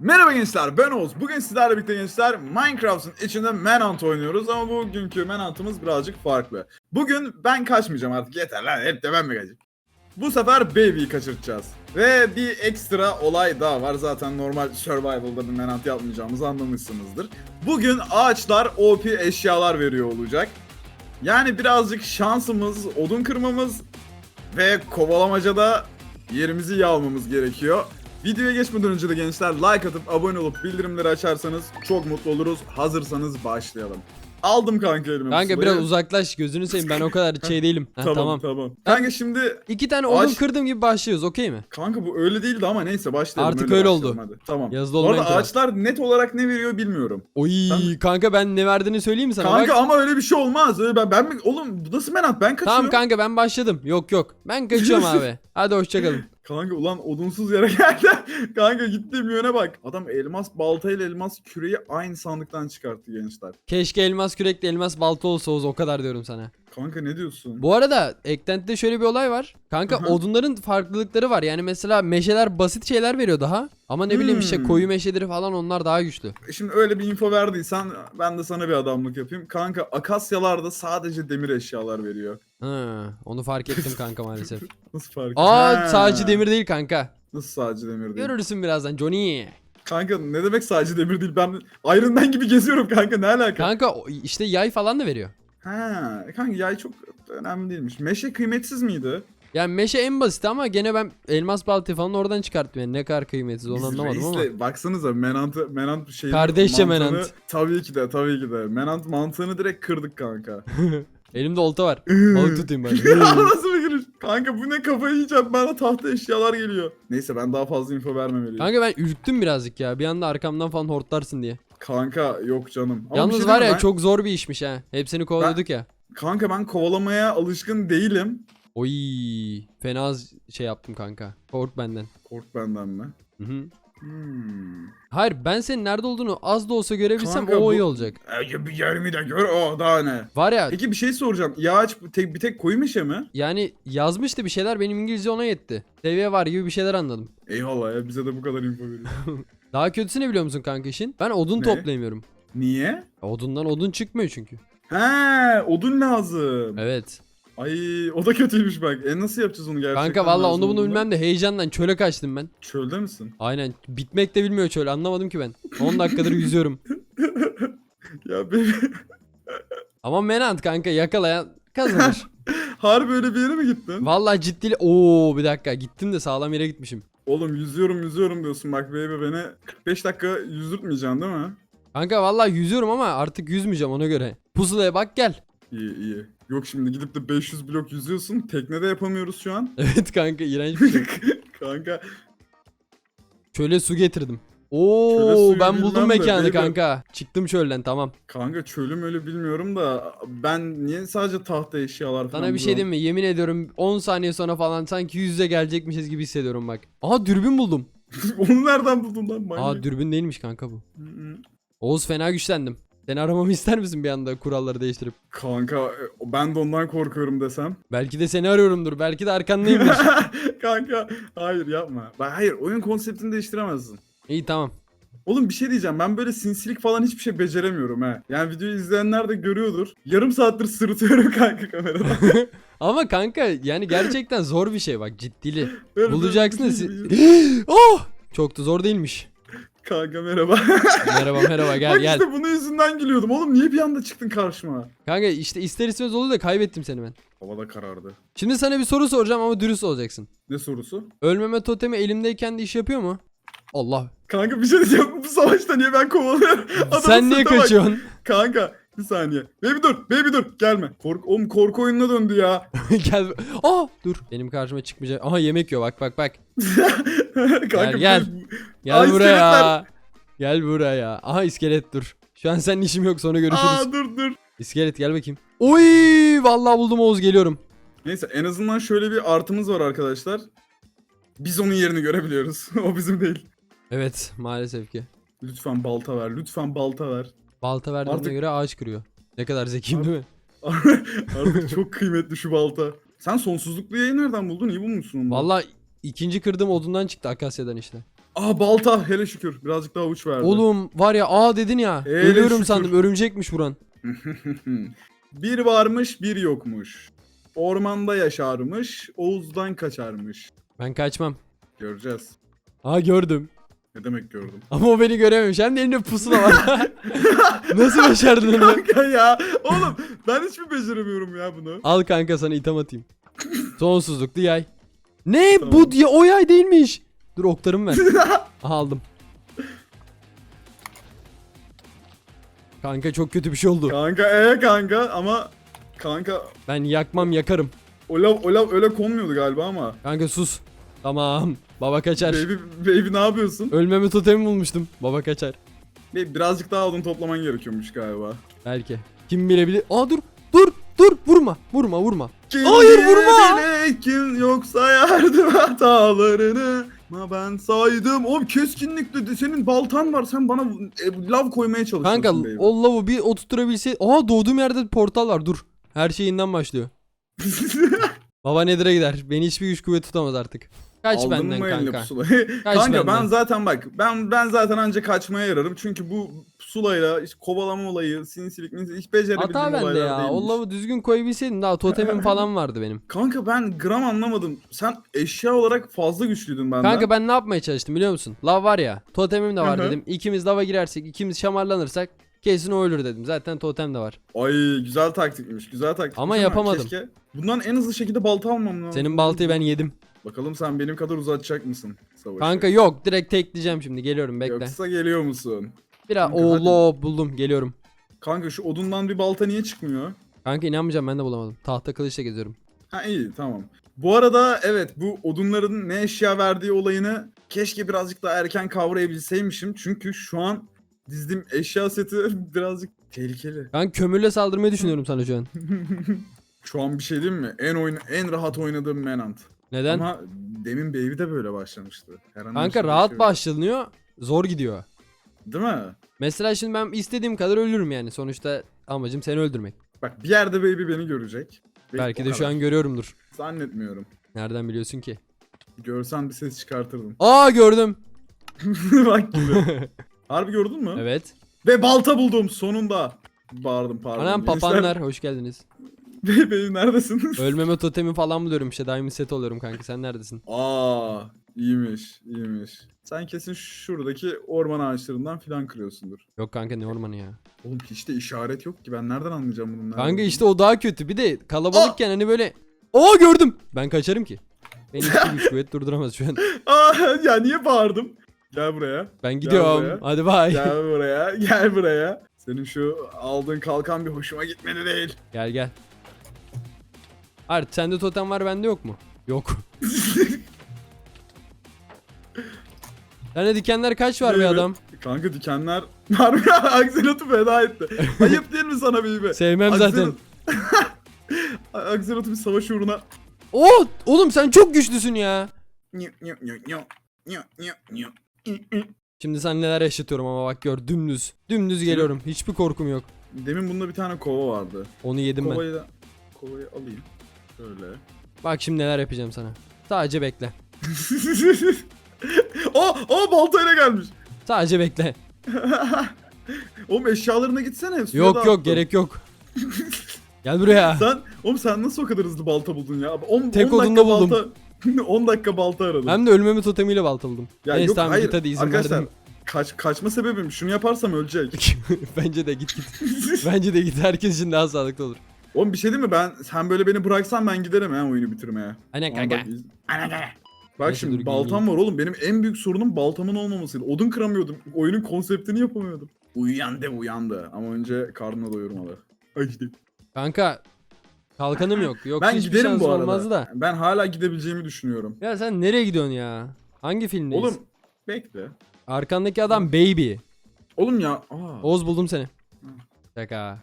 Merhaba gençler ben Oğuz. Bugün sizlerle birlikte gençler Minecraft'ın içinde Manhunt oynuyoruz ama bugünkü Manhunt'ımız birazcık farklı. Bugün ben kaçmayacağım artık yeter lan hep de ben mi kaçayım? Bu sefer Baby'yi kaçırtacağız. Ve bir ekstra olay daha var. Zaten normal survival'da bir Manhunt yapmayacağımızı anlamışsınızdır. Bugün ağaçlar OP eşyalar veriyor olacak. Yani birazcık şansımız, odun kırmamız ve kovalamacada yerimizi iyi almamız gerekiyor. Videoya geçmeden önce de gençler like atıp abone olup bildirimleri açarsanız çok mutlu oluruz. Hazırsanız başlayalım. Aldım kanka elime Kanka biraz uzaklaş gözünü seveyim ben o kadar şey değilim. Heh, Tamam, tamam. tamam Kanka şimdi İki tane odun Ağaç- kırdım gibi başlıyoruz okey mi? kanka bu öyle değildi ama neyse başlayalım. Artık öyle başlayalım oldu. Hadi. Tamam. Yazılı Bu olmayan arada ağaçlar net olarak ne veriyor bilmiyorum. Oy Sen- kanka ben ne verdiğini söyleyeyim mi sana? kanka Bak. ama öyle bir şey olmaz. Öyle ben, ben mi? Oğlum bu nasıl menat? Ben kaçıyorum. Tamam kanka ben başladım. Yok yok. Ben kaçıyorum abi. Hadi hoşçakalın. Kanka ulan odunsuz yere geldi. kanka gittiğim yöne bak. Adam elmas baltayla elmas küreği aynı sandıktan çıkarttı gençler. Keşke elmas kürekle elmas balta olsa Oğuz o kadar diyorum sana. Kanka ne diyorsun? Bu arada eklentide şöyle bir olay var. Kanka Aha. odunların farklılıkları var. Yani mesela meşeler basit şeyler veriyor daha. Ama ne bileyim işte Hmm. koyu meşeleri falan onlar daha güçlü. Şimdi öyle bir info verdiysen ben de sana bir adamlık yapayım. Kanka akasyalarda sadece demir eşyalar veriyor. Hı, onu fark ettim kanka maalesef. Nasıl fark Aa Ha. sadece demir değil kanka. Nasıl sadece demir değil? Görürsün birazdan Johnny. Kanka ne demek sadece demir değil? Ben Iron Man gibi geziyorum kanka ne alaka? Kanka o- işte yay falan da veriyor. Ha, kanka yay çok önemli değilmiş. Meşe kıymetsiz miydi? Yani meşe en basit ama gene ben elmas baltı falan oradan çıkarttım yani ne kadar kıymetsiz onu Biz anlamadım ama. reisle- baksanıza Menant Menant şey Kardeşçe Menant. Tabii ki de tabii ki de. Menant mantığını direkt kırdık kanka. Elimde olta var. Balık tutayım ya bari. nasıl bir giriş? Kanka bu ne kafayı yiyeceğim bana tahta eşyalar geliyor. Neyse ben daha fazla info vermemeliyim. Kanka, Kanka ben ürktüm birazcık ya. Bir anda arkamdan falan hortlarsın diye. yok canım. Ama bir Yalnız şey var ya mi? çok zor bir işmiş ha. Hepsini kovalıyorduk ya. Ben, kanka ben kovalamaya alışkın değilim. Oy fena şey yaptım kanka. Kork benden. Kork benden mi? Hı hı. Hmm. Hayır ben senin nerede olduğunu az da olsa görebilsem Kanka, o bu- iyi olacak. E, bir yerimi de gör o daha ne? Var ya Peki bir şey soracağım. Yağaç bir tek, bir tek koyu meşe mi? yani yazmıştı bir şeyler benim İngilizce ona yetti. Seviye var gibi bir şeyler anladım. Eyvallah ya bize de bu kadar info veriyor. Daha kötüsü ne biliyor musun kanka işin? Ben odun Ne? toplayamıyorum. Niye? Odundan odun çıkmıyor çünkü. He, odun lazım. Evet. Ay o da kötüymüş bak. E nasıl yapacağız onu gerçekten? Kanka valla onu bunu bilmem de heyecandan çöle kaçtım ben. Çölde misin? Aynen. Bitmek de bilmiyor çöl. Anlamadım ki ben. 10 dakikadır yüzüyorum. ya benim... Ama Menant kanka yakalayan kazanır. Harbi öyle bir yere mi gittin? Vallahi ciddi. Oo bir dakika gittim de sağlam yere gitmişim. Oğlum yüzüyorum yüzüyorum diyorsun bak baby beni 45 dakika yüzdürtmeyeceksin değil mi? Kanka vallahi yüzüyorum ama artık yüzmeyeceğim ona göre. Pusulaya bak gel. İyi iyi. Yok şimdi gidip de 500 blok yüzüyorsun. Teknede yapamıyoruz şu an. Evet kanka iğrenç bir şey. Kanka Çöle su getirdim. Çöle Oo suyu ben buldum bilmem de, mekanı baby. kanka. Çıktım çölden tamam. kanka çölüm öyle bilmiyorum da ben niye sadece tahta eşyalar falan Sana bir şey diyeyim mi? Yemin ediyorum 10 saniye sonra falan sanki yüz yüze gelecekmişiz gibi hissediyorum bak. Aha dürbün buldum. Onu nereden buldun lan manyak? Aa dürbün değilmiş kanka bu. Hı hı. Oğuz fena güçlendim. Seni aramamı ister misin bir anda kuralları değiştirip? Kanka e, ben de ondan korkuyorum desem. Belki de seni arıyorumdur. Belki de arkandayımdır. Kanka hayır yapma. Ben, hayır oyun konseptini değiştiremezsin. İyi tamam. Oğlum bir şey diyeceğim ben böyle sinsilik falan hiçbir şey beceremiyorum ha. Yani videoyu izleyenler de görüyordur. Yarım saattir sırıtıyorum kanka kameradan. Ama kanka yani gerçekten zor bir şey bak ciddili. Bulacaksın da si- oh! Çok da zor değilmiş. Kanka merhaba. Merhaba merhaba gel Bak gel. işte bunun yüzünden gülüyordum. Oğlum niye bir anda çıktın karşıma? Kanka işte ister istemez oldu da kaybettim seni ben. Havada karardı. Şimdi sana bir soru soracağım ama dürüst olacaksın. Ne sorusu? Ölmeme totemi elimdeyken de iş yapıyor mu? Allah. Kanka bir şey diyeceğim. Bu savaşta niye ben kovalıyorum? Sen niye sırtına bak. kaçıyorsun? Kanka bir saniye. Baby dur. Baby dur. Gelme. Kork oğlum korku oyununa döndü ya. gel. Aa dur. Benim karşıma çıkmayacak. Aha yemek yiyor bak bak bak. Kanka gel. bu- Gel Ay, buraya. iskeletler. Gel buraya. Aha iskelet dur. Şu an senin işim yok sonra görüşürüz. Aa dur dur. İskelet gel bakayım. Oy vallahi buldum Oğuz geliyorum. Neyse en azından şöyle bir artımız var arkadaşlar. Biz onun yerini görebiliyoruz. o bizim değil. Evet maalesef ki. Lütfen balta ver. Lütfen balta ver. Balta verdiğine Artık- göre ağaç kırıyor. Ne kadar zekiyim değil mi? Artık çok kıymetli şu balta. Sen sonsuzluklu yayı nereden buldun? İyi bulmuşsun onu. Vallahi ikinci kırdığım odundan çıktı Akasya'dan işte. Aa balta hele şükür. Birazcık daha uç verdi. Oğlum var ya aa dedin ya. Hele Ölüyorum şükür. sandım. Örümcekmiş buran. bir varmış bir yokmuş. Ormanda yaşarmış. Oğuz'dan kaçarmış. Ben kaçmam. Göreceğiz. Aa gördüm. Ne demek gördüm. Ama o beni görememiş. Hem de elinde pusula var. Nasıl başardın onu? Kanka ya. Oğlum ben hiçbir beceremiyorum ya bunu. Al kanka sana item atayım. Sonsuzluklu yay. Ne Tamam. bu diye o yay değilmiş. Dur oklarımı ver. Aha aldım. Kanka çok kötü bir şey oldu. Kanka ee kanka ama kanka Ben yakmam yakarım. o lav, o lav öyle konmuyordu galiba ama. Kanka sus. Tamam. Baba kaçar. Baby, baby ne yapıyorsun? Ölmeme totemi bulmuştum. Baba kaçar. Baby, birazcık daha odun toplaman gerekiyormuş galiba. Belki. Kim bilebilir. Aa dur. Dur. Dur. Vurma. Vurma vurma. Kim Hayır, vurma! bile Kim yoksa yardım hatalarını Ma ben saydım. Oğlum keskinlikle senin baltan var. Sen bana e, lav koymaya çalışıyorsun Kanka baby. o lavu bir oturtturabilse. Aa doğduğum yerde portal var. Dur. Her şey yeniden başlıyor. Baba Nether'a gider. Beni hiçbir güç kuvvet tutamaz artık. Kaç Aldın benden mı eline kanka. pusulayı? Kaç kanka ben benden. zaten bak ben ben zaten anca kaçmaya yararım. Çünkü bu pusulayla işte kovalama olayı, sinsilik, minsilik hiç becerebildiğim Hata bende olaylar ya. değilmiş. Düzgün koyabilseydim daha totemim falan vardı benim. Kanka ben gram anlamadım. Sen eşya olarak fazla güçlüydün benden. Kanka ben ne yapmaya çalıştım biliyor musun? Lav var ya. Totemim de var Hı hı. dedim. İkimiz lava girersek, ikimiz şamarlanırsak kesin o ölür dedim. Zaten totem de var. Ay güzel taktikmiş. Güzel taktikmiş Ama yapamadım. Keşke bundan en hızlı şekilde balta almam lazım. Senin baltayı ben yedim. Bakalım sen benim kadar uzatacak mısın savaşı? Kanka yok direkt tekleyeceğim şimdi. Geliyorum bekle. Yoksa geliyor musun? Biraz Kanka, hadi. buldum geliyorum. Kanka şu odundan bir balta niye çıkmıyor? Kanka inanmayacağım ben de bulamadım. Tahta kılıçla geziyorum. Ha iyi tamam. Bu arada evet bu odunların ne eşya verdiği olayını keşke birazcık daha erken kavrayabilseymişim. Çünkü şu an dizdiğim eşya seti birazcık tehlikeli. Ben kömürle saldırmayı düşünüyorum sana şu an. Şu an bir şey diyeyim mi? En oyun en rahat oynadığım Menant. Neden? Ama demin Baby de böyle başlamıştı. Herhangi bir Kanka şey rahat yok. başlanıyor. Zor gidiyor. Değil mi? Mesela şimdi ben istediğim kadar ölürüm yani. Sonuçta amacım seni öldürmek. Bak bir yerde Baby beni görecek. Ve Belki o de şu kadar. an görüyorumdur. Zannetmiyorum. Nereden biliyorsun ki? Görsen bir ses çıkartırdım. Aa gördüm. Bak gibi. Harbi gördün mü? Evet. Ve balta buldum sonunda. Bağırdım pardon. Anam papanlar hoş geldiniz. Baby neredesin? Ölmeme totemi falan buluyorum işte. Diamond set oluyorum kanka. Sen neredesin? Aa, iyiymiş, iyiymiş. Sen kesin şuradaki orman ağaçlarından filan kırıyorsundur. Yok kanka ne ormanı ya. Oğlum hiç de işaret yok ki ben nereden anlayacağım bunun nerede Kanka işte o daha kötü. Bir de kalabalıkken hani böyle Aa gördüm. Ben kaçarım ki. Beni hiçbir güç kuvvet durduramaz şu an. Aa, ya niye bağırdım? Gel buraya. Ben gidiyorum. buraya. Hadi bay. Gel. Buraya. Gel buraya. Senin şu aldığın kalkan bir hoşuma gitmedi değil. gel gel. Art sende totem var bende yok mu? Yok. Sende dikenler kaç var be Evet. adam? Kanka dikenler ya? Axolot'u feda etti. Ayıp değil mi sana Bibi? Sevmem zaten. Axolot'u bir savaş uğruna Oo oğlum sen çok güçlüsün ya. Nyo, nyo, nyo, nyo. Nyo, nyo, nyo. Şimdi sen neler yaşatıyorum ama bak gör dümdüz. Dümdüz geliyorum. Hiçbir korkum yok. Demin bunda bir tane kova vardı. Onu yedim ben. Kovayı da kovayı alayım. Şöyle. Bak şimdi neler yapacağım sana. Sadece bekle. o o baltayla gelmiş. Sadece bekle. Oğlum eşyalarına gitsene. suya Yok da yok gerek yok. Gel buraya. Sen oğlum sen nasıl o kadar hızlı balta buldun ya? 10 Tek odunda buldum. Balta, 10 dakika balta aradım. Hem de ölmemi totemiyle baltaladım. ya Neyse yok tamam hayır. git hadi izin Arkadaşlar verdim. kaç, kaçma sebebim şunu yaparsam ölecek. Bence de git git. Bence de git. Herkes için daha sağlıklı olur. Oğlum bir şey değil mi ben sen böyle beni bıraksan ben giderim ha oyunu bitirmeye. Aynen Ama kanka. bak iz- Bak Neyse, şimdi dur, baltam geleyim. var oğlum. Benim en büyük sorunum baltamın olmamasıydı. Odun kıramıyordum. Oyunun konseptini yapamıyordum. Uyandı uyandı. Ama önce karnına doyurmalı. Gidelim. Kanka kalkanım yok. Yok ben hiçbir giderim şansım bu arada. olmazdı da. Ben hala gidebileceğimi düşünüyorum. Ya sen nereye gidiyorsun ya? Hangi filmdeyiz? Oğlum bekle. Arkandaki adam baby. Oğlum ya. Aa. Oğuz buldum seni. Şaka.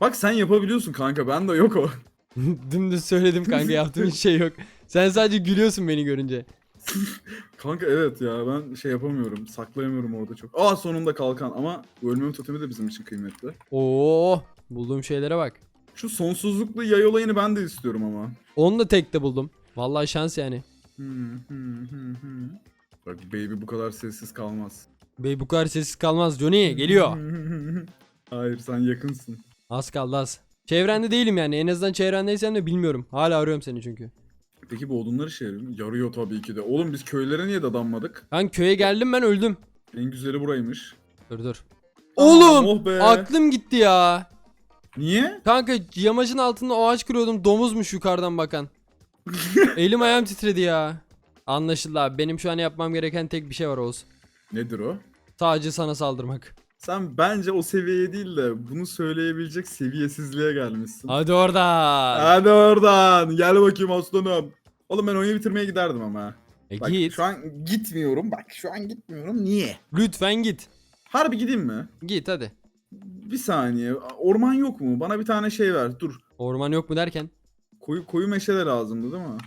Bak sen yapabiliyorsun kanka. Ben de yok o. Dümdüz söyledim kanka yaptığım hiç şey yok. Sen sadece gülüyorsun beni görünce. Kanka evet ya ben şey yapamıyorum. Saklayamıyorum orada çok. Aa sonunda kalkan ama ölmem totemi de bizim için kıymetli. Oo, bulduğum şeylere bak. Şu sonsuzluklu yay olayını ben de istiyorum ama. Onu da tekte buldum. Vallahi şans yani. Hmm, hmm, hmm, hmm. Bak baby bu kadar sessiz kalmaz. Bey bu kadar sessiz kalmaz. Johnny geliyor. Hayır sen yakınsın. Az kaldı az. Çevrende değilim yani. En azından çevrendeysen de bilmiyorum. Hala arıyorum seni çünkü. Peki bu odunlar işe yarıyor tabii ki de. Oğlum biz köylere niye dadanmadık? Ben köye geldim ben öldüm. En güzeli buraymış. Dur dur. Oğlum oh be. aklım gitti ya. Niye? Kanka yamacın altında o ağaç kırıyordum. Domuzmuş yukarıdan bakan. Elim ayağım titredi ya. Anlaşıldı abi. Benim şu an yapmam gereken tek bir şey var Oğuz. Nedir o? Sadece sana saldırmak. Sen bence o seviyeye değil de bunu söyleyebilecek seviyesizliğe gelmişsin. Hadi orada. Hadi oradan. Gel bakayım aslanım. Oğlum ben oyunu bitirmeye giderdim ama. E Bak git. şu an gitmiyorum. Bak şu an gitmiyorum. Niye? Lütfen git. Harbi gideyim mi? Git hadi. Bir saniye. Orman yok mu? Bana bir tane şey ver. Dur. Orman yok mu derken. Koyu, koyu meşe de lazımdı değil mi?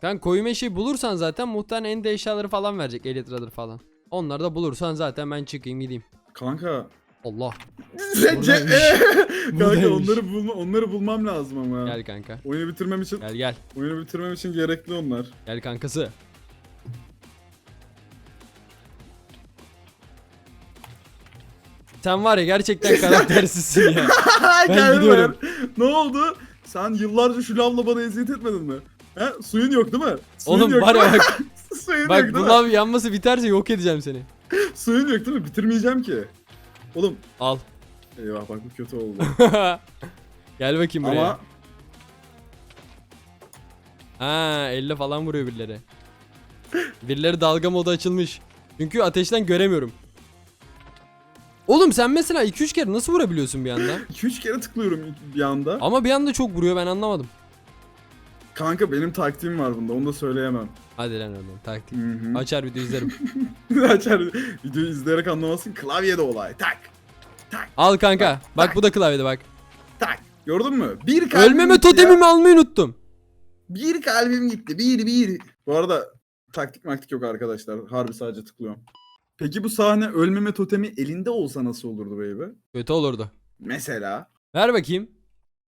Kanka koyu meşeyi bulursan zaten muhtemelen en eşyaları falan verecek. Elytra'dır falan. Onları da bulursan zaten ben çıkayım gideyim. Kanka. Allah. Sence. Kanka onları bulma, onları bulmam lazım ama. Gel kanka. Oyunu bitirmem için Gel gel. oyunu bitirmem için gerekli onlar. Gel kankası. Sen var ya gerçekten karaktersizsin ya. Ben Gel gidiyorum. Ne oldu? Sen yıllarca şu lavla bana eziyet etmedin mi? He? Suyun yok değil mi? Suyun Oğlum yok var ya değil mi? bak, Suyun bak yok bu değil mi? lav yanması biterse yok edeceğim seni. Suyun yok değil mi? Bitirmeyeceğim ki. Oğlum. Al. Eyvah bak bu kötü oldu. Gel bakayım buraya. Ama Ha elle falan vuruyor birileri. Birileri dalga modu açılmış. Çünkü ateşten göremiyorum. Oğlum sen mesela 2-3 kere nasıl vurabiliyorsun bir anda? 2-3 kere tıklıyorum bir anda. Ama bir anda çok vuruyor ben anlamadım. Kanka benim taktiğim var bunda onu da söyleyemem. Hadi lan oradan taktik. Hı hı. Açar video izlerim. Açar videoyu izleyerek anlamazsın klavyede olay. Tak. Tak. Al kanka. Bak bu da klavyede bak. Tak. Gördün mü? Bir kalbim Ölmeme gitti ya. totemimi almayı unuttum. Bir kalbim gitti. Bir bir. Bu arada taktik maktik yok arkadaşlar. Harbi sadece tıklıyorum. Peki bu sahne ölmeme totemi elinde olsa nasıl olurdu baby? Kötü olurdu. Mesela. Ver bakayım.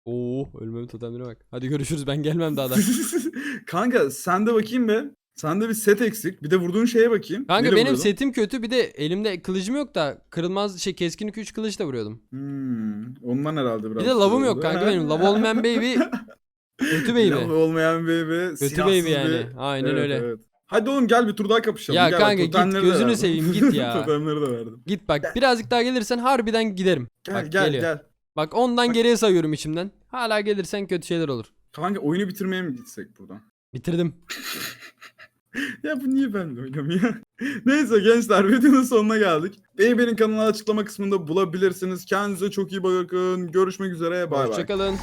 Oo ölmeme totemine bak. Hadi görüşürüz ben gelmem daha da. Kanka sen de bakayım be. Sende bir set eksik. Bir de vurduğun şeye bakayım. Kanka Neyle benim vuruyordun? setim kötü bir de elimde kılıcım yok da kırılmaz şey keskin 3 kılıç da vuruyordum. Hmm, ondan herhalde biraz. Bir de lavım yok kanka benim. Lav olmayan baby kötü baby. Lav olmayan baby. Kötü silahsız baby bir- yani. Aynen Evet, öyle. evet. Hadi oğlum gel bir tur daha kapışalım. Ya Gel, kanka bak, git, totemleri de gözünü verdim. seveyim, git ya. totemleri de verdim. Git bak birazcık daha gelirsen harbiden giderim. Gel bak gel geliyor. gel. Bak ondan geriye sayıyorum içimden. Hala gelirsen kötü şeyler olur. Kanka oyunu bitirmeye mi gitsek buradan? Bitirdim. Ya bu niye benimle oynamıyor? Neyse gençler videonun sonuna geldik. Baby'nin kanalını açıklama kısmında bulabilirsiniz. Kendinize çok iyi bakın. Görüşmek üzere. Bay bay. Hoşçakalın.